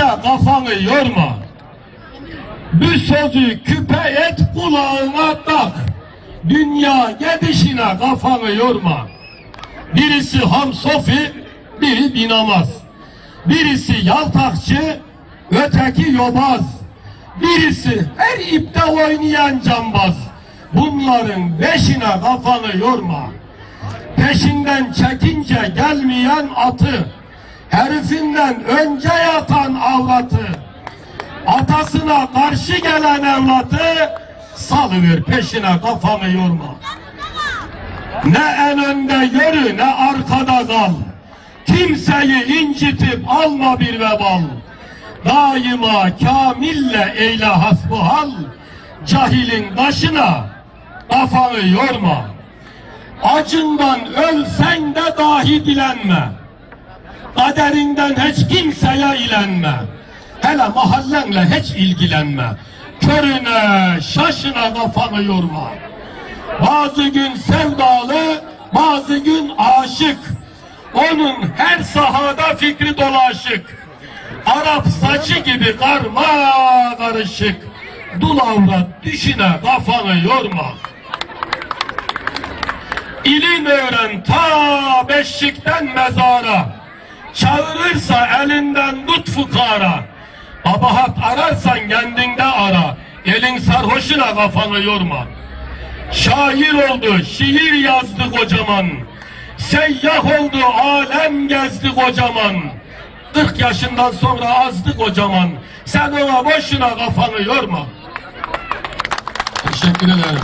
Peşine kafanı yorma. Bu sözü küpe et kulağına tak. Dünya gedişine kafanı yorma. Birisi Ham Sofi, biri Binamaz. Birisi yaltakçı, öteki yobaz. Birisi her ipte oynayan cambaz. Bunların beşine kafanı yorma. Peşinden çekince gelmeyen atı, herifinden önce yatan avratı, atasına karşı gelen evlatı, salıver peşine kafanı yorma. Ne en önde yürü ne arkada kal. Kimseyi incitip alma bir vebal. Daima kamille eyle hasbuhal. Cahilin başına kafanı yorma. Acından ölsen de dahi dilenme. Kaderinden hiç kimseye ilenme. Hele mahallenle hiç ilgilenme. Körüne, şaşına kafanı yorma. Bazı gün sevdalı, bazı gün aşık. Onun her sahada fikri dolaşık. Arap saçı gibi karma karışık. Dul avrat düşine kafanı yorma. İlim öğren ta beşikten mezara. Çağırırsa elinden tut fukara. Abahat ararsan kendinde ara. Elin sarhoşuna kafanı yorma. Şair oldu, şiir yazdı kocaman. Seyyah oldu, alem gezdi kocaman. 40 yaşından sonra azdı kocaman. Sen ona boşuna kafanı yorma. Teşekkür ederim.